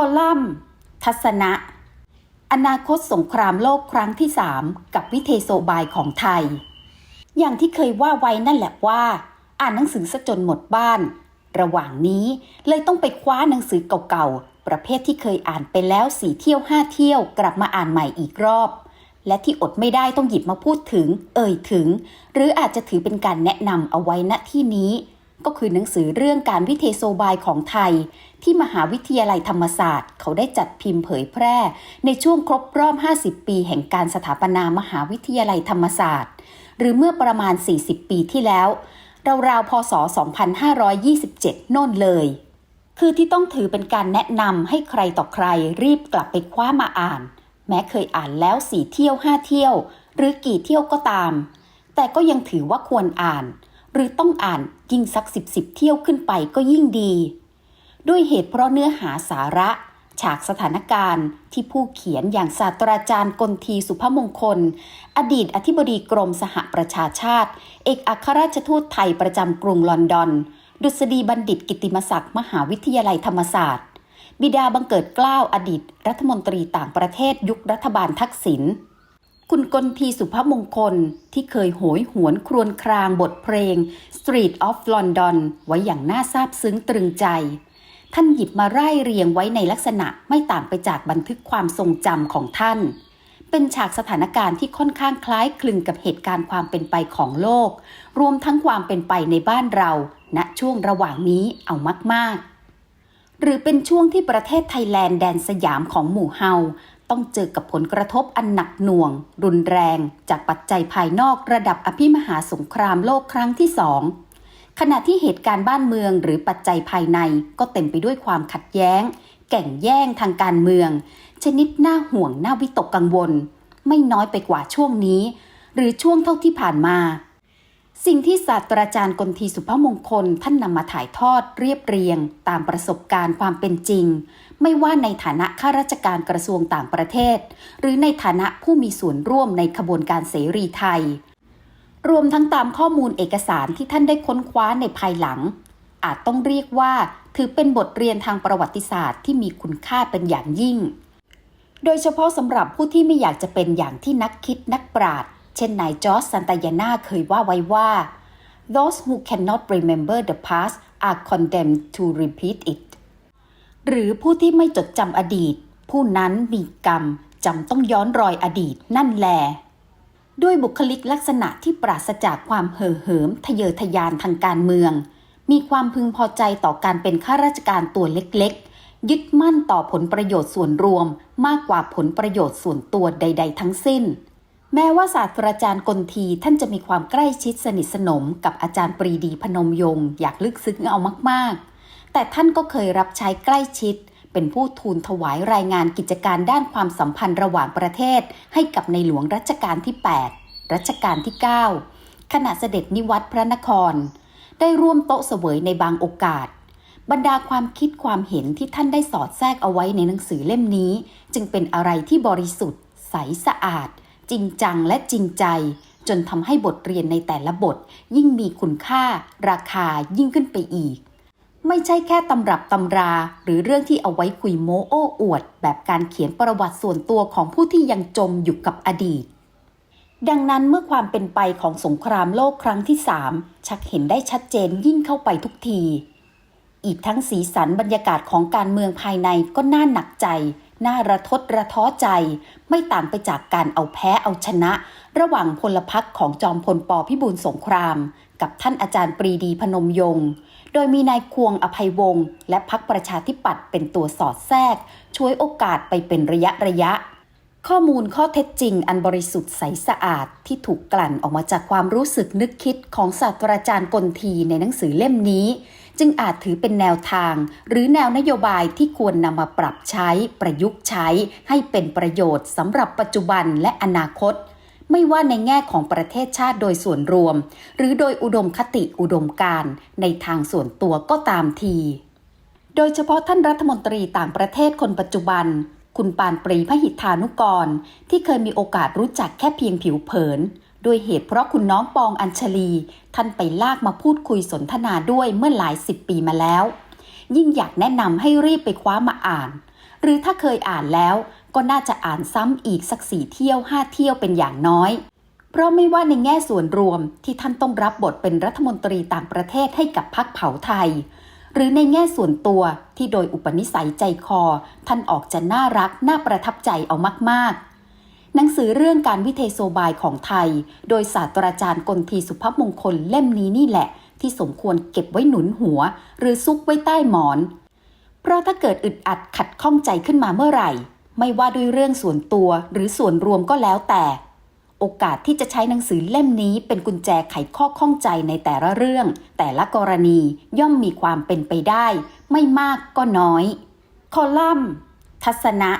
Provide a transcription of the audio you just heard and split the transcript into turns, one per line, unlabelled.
คอลัมน์ ทัศนะ อนาคตสงครามโลกครั้งที่ 3 กับวิเทโซบายของไทย อย่างที่เคยว่าไว้นั่นแหละว่า อ่านหนังสือซะจนหมดบ้าน ระหว่างนี้เลยต้องไปคว้าหนังสือเก่าๆ ประเภทที่เคยอ่านไปแล้วสี่เที่ยวห้าเที่ยวกลับมาอ่านใหม่อีกรอบ และที่อดไม่ได้ต้องหยิบมาพูดถึง เอ่ยถึง หรืออาจจะถือเป็นการแนะนำเอาไว้ณที่นี้ก็คือหนังสือเรื่องการวิเทโซบายของไทย ที่มหาวิทยาลัยธรรมศาสตร์ เขาได้จัดพิมพ์เผยแพร่ ในช่วงครบรอบ 50 ปีแห่งการสถาปนามหาวิทยาลัยธรรมศาสตร์ หรือเมื่อประมาณ 40 ปีที่แล้วราวๆพศ 2527 โน่นเลย คือที่ต้องถือเป็นการแนะนำให้ใครต่อใครรีบกลับไปคว้ามาอ่าน แม้เคยอ่านแล้วสี่เที่ยวห้าเที่ยว หรือกี่เที่ยวก็ตาม แต่ก็ยังถือว่าควรอ่าน หรือต้องอ่านยิ่งสักสิบสิบเที่ยวขึ้นไปก็ยิ่งดี ด้วยเหตุเพราะเนื้อหาสาระ ฉากสถานการณ์ที่ผู้เขียนอย่างศาสตราจารย์กลทีสุภมงคล อดีตอธิบดีกรมสหประชาชาติ เอกอัครราชทูตไทยประจำกรุงลอนดอน ดุษฎีบัณฑิตกิติมศักดิ์มหาวิทยาลัยธรรมศาสตร์ บิดาบังเกิดเกล้าอดีต รัฐมนตรีต่างประเทศยุครัฐบาลทักษิณคุณกลทีสุภมงคลที่เคยโหยหวนครวญครางบทเพลง Street of London ไว้อย่างน่าซาบซึ้งตรึงใจ ท่านหยิบมาไล่เรียงไว้ในลักษณะไม่ต่างไปจากบันทึกความทรงจำของท่าน เป็นฉากสถานการณ์ที่ค่อนข้างคล้ายคลึงกับเหตุการณ์ความเป็นไปของโลก รวมทั้งความเป็นไปในบ้านเราณช่วงระหว่างนี้เอามากๆ หรือเป็นช่วงที่ประเทศไทยแลนด์แดนสยามของหมู่เฮาต้องเจอกับผลกระทบอันหนักหน่วง รุนแรง จากปัจจัยภายนอกระดับอภิมหาสงครามโลกครั้งที่สอง ขณะที่เหตุการณ์บ้านเมืองหรือปัจจัยภายในก็เต็มไปด้วยความขัดแย้ง แก่งแย่งทางการเมือง ชนิดน่าห่วงน่าวิตกกังวล ไม่น้อยไปกว่าช่วงนี้ หรือช่วงเท่าที่ผ่านมา สิ่งที่ศาสตราจารย์กลทีสุภมงคลท่านนำมาถ่ายทอดเรียบเรียง ตามประสบการณ์ความเป็นจริง ไม่ว่าในฐานะข้าราชการกระทรวงต่างประเทศ หรือในฐานะผู้มีส่วนร่วมในขบวนการเสรีไทย รวมทั้งตามข้อมูลเอกสารที่ท่านได้ค้นคว้าในภายหลัง อาจต้องเรียกว่า ถือเป็นบทเรียนทางประวัติศาสตร์ที่มีคุณค่าเป็นอย่างยิ่ง โดยเฉพาะสำหรับผู้ที่ไม่อยากจะเป็นอย่างที่นักคิดนักปราชญ์เช่นนายจอร์จซันตายานาเคยว่าไว้ว่า those who cannot remember the past are condemned to repeat it หรือผู้ที่ไม่จดจำอดีต ผู้นั้นมีกรรมจำต้องย้อนรอยอดีตนั่นแหละ ด้วยบุคลิกลักษณะที่ปราศจากความเห่อเหิมทะเยอทะยานทางการเมือง มีความพึงพอใจต่อการเป็นข้าราชการตัวเล็กๆ ยึดมั่นต่อผลประโยชน์ส่วนรวมมากกว่าผลประโยชน์ส่วนตัวใด ๆ ทั้งสิ้น แม้ว่าศาสตราจารย์กลทีท่านจะมีความใกล้ชิดสนิทสนมกับอาจารย์ปรีดีพนมยงค์อยากลึกซึ้งเอามากๆ แต่ท่านก็เคยรับใช้ใกล้ชิด เป็นผู้ทูลถวายรายงานกิจการด้านความสัมพันธ์ระหว่างประเทศ ให้กับในหลวงรัชกาลที่ 8 รัชกาลที่ 9 ขณะเสด็จนิวัตรพระนคร ได้ร่วมโต๊ะเสวยในบางโอกาส บรรดาความคิดความเห็นที่ท่านได้สอดแทรกเอาไว้ในหนังสือเล่มนี้ จึงเป็นอะไรที่บริสุทธิ์ ใสสะอาด จริงจังและจริงใจ จนทำให้บทเรียนในแต่ละบท ยิ่งมีคุณค่า ราคายิ่งขึ้นไปอีก ไม่ใช่แค่ตำรับตำรา หรือเรื่องที่เอาไว้คุยโมโอ้อวด แบบการเขียนประวัติส่วนตัวของผู้ที่ยังจมอยู่กับอดีต ดังนั้นเมื่อความเป็นไปของสงครามโลกครั้งที่สามชักเห็นได้ชัดเจนยิ่งเข้าไปทุกที อีกทั้งสีสันบรรยากาศของการเมืองภายในก็น่าหนักใจ น่าระทดระท้อใจ ไม่ต่างไปจากการเอาแพ้เอาชนะ ระหว่างพลพรรคของจอมพลปพิบูลสงคราม กับท่านอาจารย์ปรีดีพนมยงค์ โดยมีนายควงอภัยวงศ์และพักประชาธิปัตย์เป็นตัวสอดแทรก ช่วยโอกาสไปเป็นระยะระยะ ข้อมูลข้อเท็จจริงอันบริสุทธิ์ใสสะอาดที่ถูกกลั่นออกมาจากความรู้สึกนึกคิดของศาสตราจารย์กลทีในหนังสือเล่มนี้ จึงอาจถือเป็นแนวทาง หรือแนวนโยบายที่ควรนำมาปรับใช้ ประยุกต์ใช้ ให้เป็นประโยชน์สำหรับปัจจุบันและอนาคต ไม่ว่าในแง่ของประเทศชาติโดยส่วนรวม หรือโดยอุดมคติอุดมการในทางส่วนตัวก็ตามที โดยเฉพาะท่านรัฐมนตรีต่างประเทศคนปัจจุบัน คุณปานปรีพหิทธานุกร ที่เคยมีโอกาสรู้จักแค่เพียงผิวเผินด้วยเหตุเพราะคุณน้องปองอัญชลี ท่านไปลากมาพูดคุยสนทนาด้วยเมื่อหลายสิบปีมาแล้ว ยิ่งอยากแนะนำให้รีบไปคว้ามาอ่าน หรือถ้าเคยอ่านแล้ว ก็น่าจะอ่านซ้ำอีกสักสี่เที่ยวห้าเที่ยวเป็นอย่างน้อย เพราะไม่ว่าในแง่ส่วนรวมที่ท่านต้องรับบทเป็นรัฐมนตรีต่างประเทศให้กับพรรคเผาไทย หรือในแง่ส่วนตัวที่โดยอุปนิสัยใจคอ ท่านออกจะน่ารักน่าประทับใจเอามาก ๆหนังสือเรื่องการวิเทโซบายของไทย โดยศาสตราจารย์กลทีสุภมงคลเล่มนี้นี่แหละ ที่สมควรเก็บไว้หนุนหัว หรือซุกไว้ใต้หมอน เพราะถ้าเกิดอึดอัดขัดข้องใจขึ้นมาเมื่อไหร่ ไม่ว่าด้วยเรื่องส่วนตัวหรือส่วนรวมก็แล้วแต่ โอกาสที่จะใช้หนังสือเล่มนี้เป็นกุญแจไขข้อข้องใจในแต่ละเรื่อง แต่ละกรณีย่อมมีความเป็นไปได้ ไม่มากก็น้อย คอลัมน์ ทัศนะ